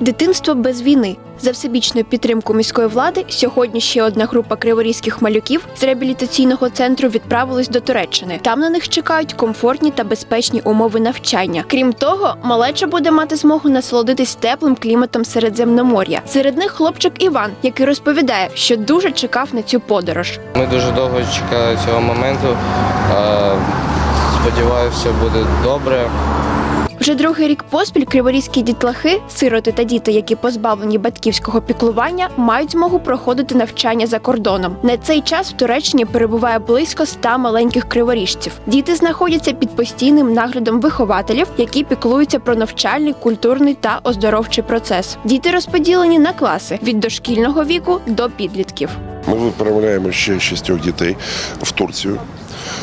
Дитинство без війни. За всебічною підтримкою міської влади сьогодні ще одна група криворізьких малюків з реабілітаційного центру відправилась до Туреччини. Там на них чекають комфортні та безпечні умови навчання. Крім того, малеча буде мати змогу насолодитись теплим кліматом Середземномор'я. Серед них хлопчик Іван, який розповідає, що дуже чекав на цю подорож. Ми дуже довго чекали цього моменту. Сподіваюся, все буде добре. Вже другий рік поспіль криворізькі дітлахи, сироти та діти, які позбавлені батьківського піклування, мають змогу проходити навчання за кордоном. На цей час в Туреччині перебуває близько ста маленьких криворіжців. Діти знаходяться під постійним наглядом вихователів, які піклуються про навчальний, культурний та оздоровчий процес. Діти розподілені на класи від дошкільного віку до підлітків. Ми відправляємо ще шістьох дітей в Турцію.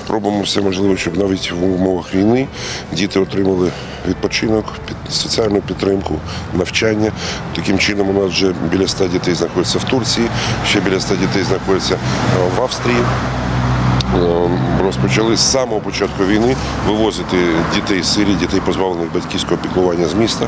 Робимо все можливе, щоб навіть в умовах війни діти отримали відпочинок, соціальну підтримку, навчання. Таким чином у нас вже біля 100 дітей знаходяться в Турції, ще біля 100 дітей знаходяться е, в Австрії. Е, Розпочали з самого початку війни вивозити дітей з Сирії, дітей позбавлених батьківського піклування з міста.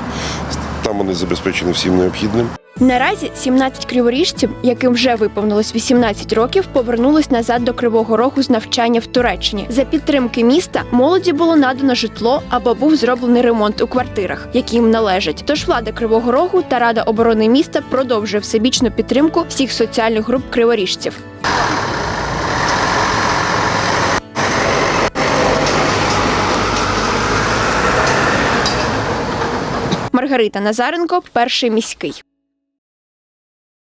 Там вони забезпечені всім необхідним. Наразі 17 криворіжців, яким вже виповнилось 18 років, повернулись назад до Кривого Рогу з навчання в Туреччині. За підтримки міста молоді було надано житло або був зроблений ремонт у квартирах, які їм належать. Тож влада Кривого Рогу та Рада оборони міста продовжує всебічну підтримку всіх соціальних груп криворіжців. Маргарита Назаренко, перший міський.